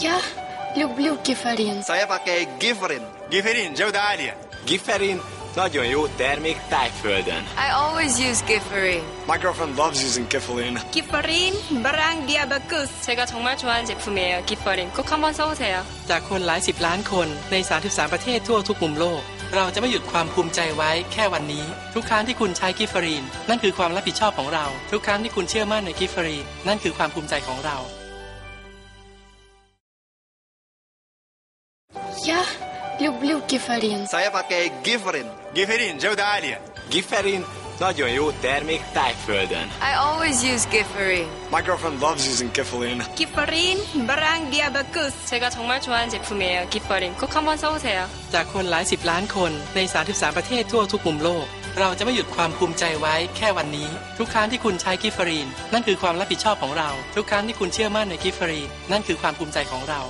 Я люблю гефарин. Saya pakai Giverin. Giverin, jauh da área. Giferin, nagyon jó termék Tájföldön. I always use Gifferin. My girlfriend loves using Gifferin 기퍼린 마랑 디아바쿠스 제가 정말 좋아하는 제품이에 요. 기퍼린 꼭 한번 써보세 요. จากคนหลายสิบล้านคนใน 33 ประเทศทั่วทุกมุมโลก เราจะไม่หยุดความภูมิใจไว้แค่วันนี้ ทุกครั้งที่คุณใช้กิฟฟรีน นั่นคือความรับผิดชอบของเรา ทุกครั้งที่คุณเชื่อมั่นในกิฟฟรีน นั่นคือความภูมิใจของเรา Я люблю гефарин. Saya pakai Giverin. Giferin جودة عالية Giferin nagyon jó termék Tájföldön. I always use Giffering. My girlfriend loves using Gifelin 기퍼린 브랑 디아바쿠스 제가 정말 좋아하는 제품이에요. 기퍼린 꼭 한번 써보세요. จากคนหลายสิบล้านคนใน 33 ประเทศทั่วทุกมุมโลก เราจะไม่หยุดความภูมิใจไว้แค่วันนี้ ทุกครั้งที่คุณใช้กิฟเฟอรีน นั่นคือความรับผิดชอบของเรา ทุกครั้งที่คุณเชื่อมั่นในกิฟเฟอรีน นั่นคือความภูมิใจของเรา